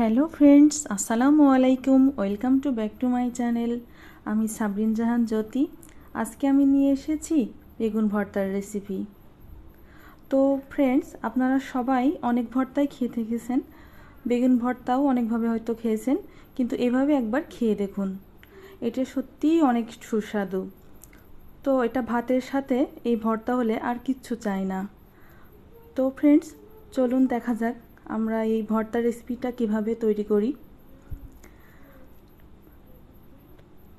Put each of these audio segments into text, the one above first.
Hello friends, আসসালামু আলাইকুম। Welcome to back to my channel. আমি সাবরিন জাহান জ্যোতি। আজকে আমি নিয়ে এসেছি বেগুন ভর্তার রেসিপি। তো ফ্রেন্ডস, আপনারা সবাই অনেক ভর্তাই খেয়ে থেকেছেন বেগুন ভর্তাও অনেকভাবে হয়তো খেয়েছেন, কিন্তু এভাবে একবার খেয়ে দেখুন। এটা সত্যিই অনেক সুস্বাদু। তো এটা ভাতের সাথে এই ভর্তা হলে আর কিচ্ছু চাই না। তো ফ্রেন্ডস, চলুন দেখা যাক আমরা এই ভর্তা রেসিপিটা কীভাবে তৈরি করি?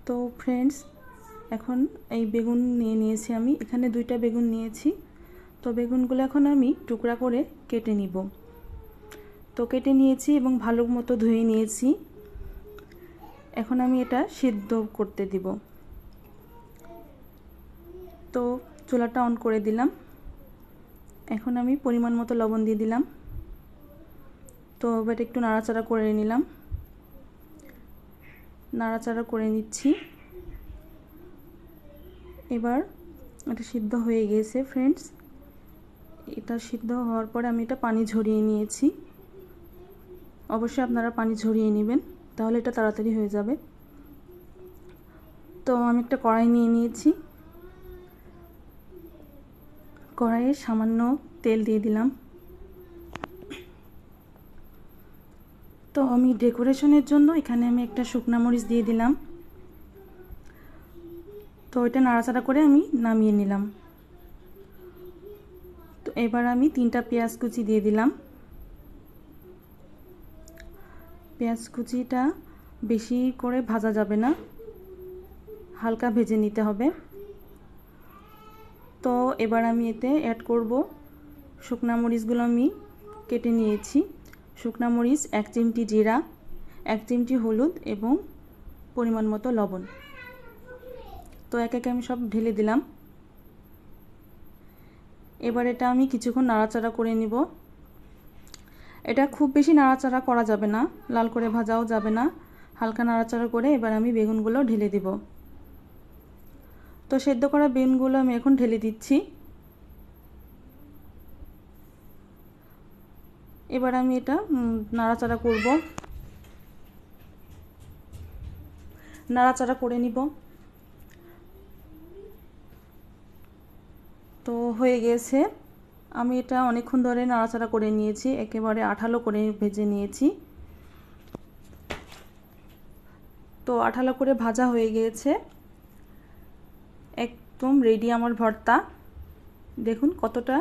তো ফ্রেন্ডস এখন এই বেগুন নিয়ে নিয়েছি আমি। এখানে দুইটা বেগুন নিয়েছি। তো বেগুনগুলো এখন আমি টুকরা করে কেটে নিব। তো কেটে নিয়েছি এবং ভালো মতো ধুয়ে নিয়েছি। এখন আমি এটা সিদ্ধ করতে দিব। তো চুলাটা অন করে দিলাম। এখন আমি পরিমাণ মতো লবণ দিয়ে দিলাম। তো এবার একটু নাড়াচাড়া করে নিলাম। নাড়াচাড়া করে নিচ্ছি। এবার এটা সিদ্ধ হয়ে গিয়েছে ফ্রেন্ডস এটা সিদ্ধ হওয়ার পরে আমি এটা পানি ঝরিয়ে নিয়েছি। অবশ্যই আপনারা পানি ঝরিয়ে নেবেন, তাহলে এটা তাড়াতাড়ি হয়ে যাবে। তো আমি একটা কড়াই নিয়ে নিয়েছি। কড়াইয়ে সামান্য তেল দিয়ে দিলাম। তো আমি ডেকোরেশনের জন্য এখানে আমি একটা শুকনা মরিচ দিয়ে দিলাম। তো এটা নাড়াচাড়া করে আমি নামিয়ে নিলাম। তো এবার আমি তিনটা পেঁয়াজ কুচি দিয়ে দিলাম। পেঁয়াজ কুচিটা বেশি করে ভাজা যাবে না, হালকা ভেজে নিতে হবে। তো এবার আমি এতে অ্যাড করব। শুকনা মরিচগুলো আমি কেটে নিয়েছি। শুকনা মরিচ, এক চিমটি জিরা, এক চিমটি হলুদ এবং পরিমাণ মতো লবণ। তো এক একে আমি সব ঢেলে দিলাম। এবার এটা আমি কিছুক্ষণ নাড়াচাড়া করে নিব। এটা খুব বেশি নাড়াচাড়া করা যাবে না, লাল করে ভাজাও যাবে না। হালকা নাড়াচাড়া করে এবার আমি বেগুনগুলো ঢেলে দিব। তো সেদ্ধ করা বেগুনগুলো আমি এখন ঢেলে দিচ্ছি। এবার আমি এটা নাড়াচাড়া করব। নাড়াচাড়া করে নিব। তো হয়ে গেছে। আমি এটা অনেকক্ষণ ধরে নাড়াচাড়া করে নিয়েছি, একেবারে আঠালো করে ভেজে নিয়েছি। তো আঠালো করে ভাজা হয়ে গিয়েছে একদম রেডি আমার ভর্তা। দেখুন কতটা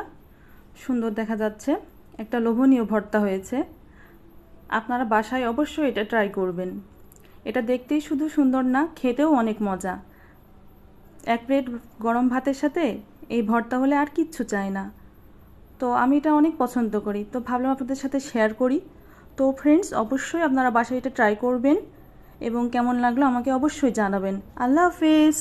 সুন্দর দেখা যাচ্ছে। একটা লোভনীয় ভর্তা হয়েছে। আপনারা বাসায় অবশ্যই এটা ট্রাই করবেন। এটা দেখতেই শুধু সুন্দর না, খেতেও অনেক মজা। এক প্লেট গরম ভাতের সাথে এই ভর্তা হলে আর কিচ্ছু চাই না। তো আমি এটা অনেক পছন্দ করি। তো ভাবলাম আপনাদের সাথে শেয়ার করি। তো ফ্রেন্ডস অবশ্যই আপনারা বাসায় এটা ট্রাই করবেন এবং কেমন লাগল আমাকে অবশ্যই জানাবেন। আল্লাহ হাফেজ!